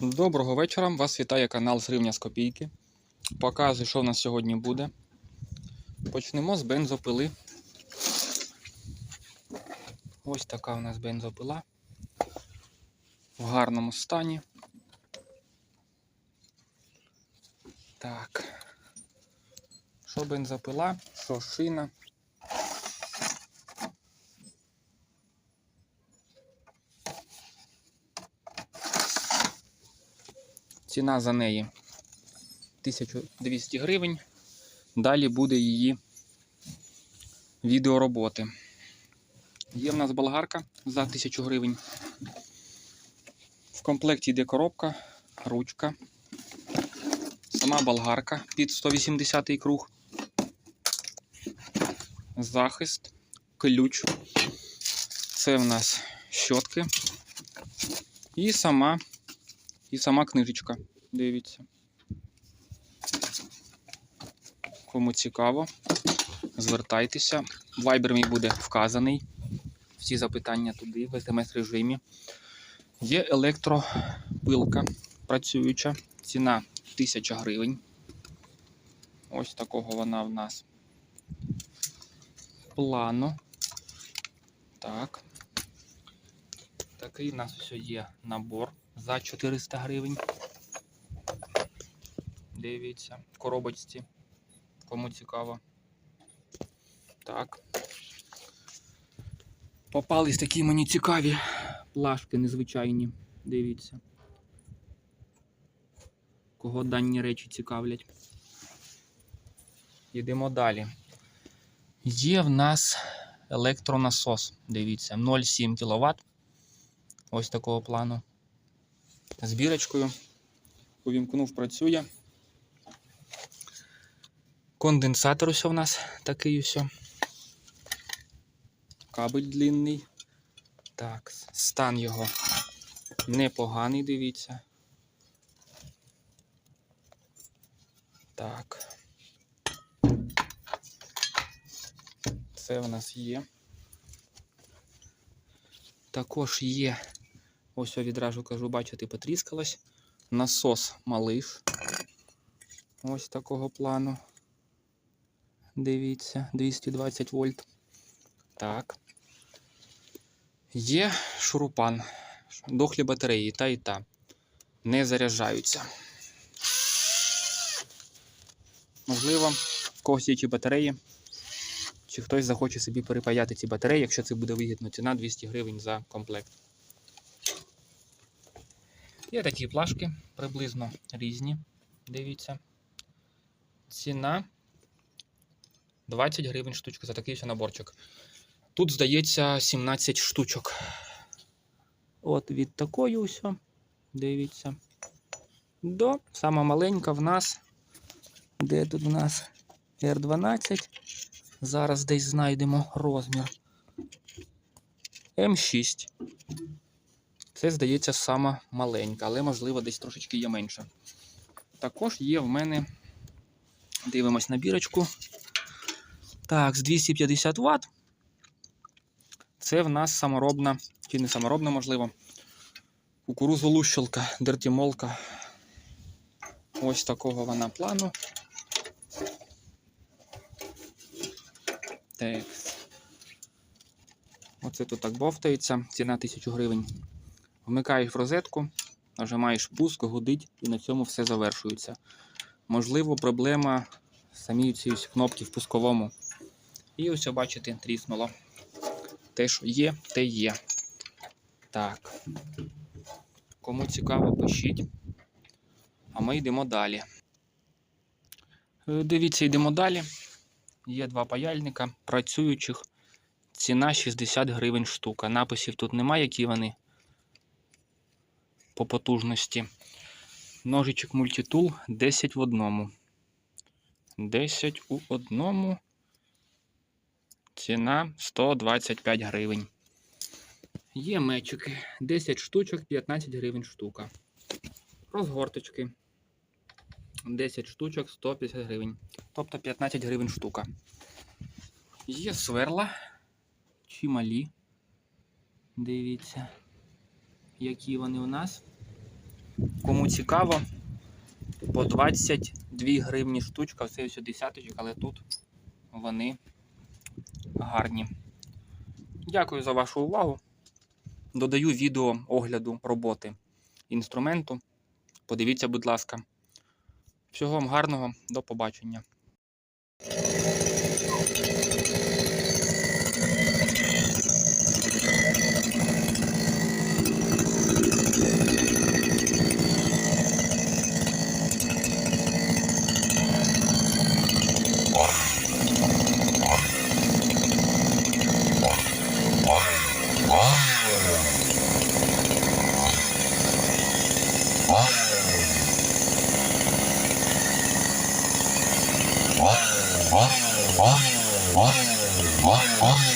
Доброго вечора. Вас вітає канал Сривня з Копійки. Показую, що в нас сьогодні буде. Почнемо з бензопили. Ось така у нас бензопила. В гарному стані. Так. Що бензопила, що шина. Ціна за неї 1200 гривень. Далі буде її відеороботи. Є в нас болгарка за 1000 гривень. В комплекті йде коробка, ручка, сама болгарка під 180 круг, захист, ключ. Це в нас щотки. І сама і сама книжечка. Дивіться. Кому цікаво, звертайтеся. Вайбер мій буде вказаний. Всі запитання туди, в смс режимі. Є електропилка працююча. Ціна 1000 гривень. Ось такого вона в нас. Плано. Так. Такий у нас все є набор за 400 гривень. Дивіться, в коробочці. Кому цікаво. Так. Попались такі мені цікаві плашки незвичайні. Дивіться. Кого дані речі цікавлять. Йдемо далі. Є в нас електронасос. Дивіться, 0,7 кВт. Ось такого плану з бірочкою. Увімкнув, працює. Конденсатор ось у нас такий ось. Кабель длинний. Так, стан його непоганий, дивіться. Так. Це в нас є. Також є Ось я відразу кажу, бачите, потріскалось. Насос малиш. Ось такого плану. Дивіться, 220 вольт. Так. Є шурупан. Дохлі батареї та і та. Не заряджаються. Можливо, в когось є ці батареї. Чи хтось захоче собі перепаяти ці батареї, якщо це буде вигідно, ціна 200 гривень за комплект. Є такі плашки, приблизно різні. Дивіться. Ціна 20 гривень штучка за такий наборчик. Тут, здається, 17 штучок. От від такої ось. Дивіться. До сама маленька в нас. Де тут у нас R12? Зараз десь знайдемо розмір. М6. Це, здається, сама маленька, але, можливо, десь трошечки є менша. Також є в мене, дивимось на бірочку. Так, з 250 Вт. Це в нас саморобна, чи не саморобна, можливо, кукурузолущилка, дертімолка. Ось такого вона плану. Так. Оце тут так бовтається, ціна 1000 гривень. Вмикаєш розетку, нажимаєш пуск, гудить і на цьому все завершується. Можливо, проблема самій цій кнопки в пусковому. І ось, бачите, тріснуло. Те, що є, те є. Так. Кому цікаво, пишіть. А ми йдемо далі. Е, Дивіться, йдемо далі. Є два паяльника працюючих. Ціна 60 гривень штука. Написів тут немає, які вони по потужності. Ножичок мультитул 10 в одному. 10 у одному. Ціна 125 гривень. Є мечики 10 штучок, 15 гривень штука. Розгорточки 10 штучок, 150 гривень. Тобто 15 гривень штука. Є сверла чималі. Дивіться, які вони у нас. Кому цікаво, по 22 гривні штучка, це ось десяточок, але тут вони гарні. Дякую за вашу увагу. Додаю відео огляду роботи інструменту. Подивіться, будь ласка. Всього вам гарного, до побачення. Oh, oh, oh, oh, oh.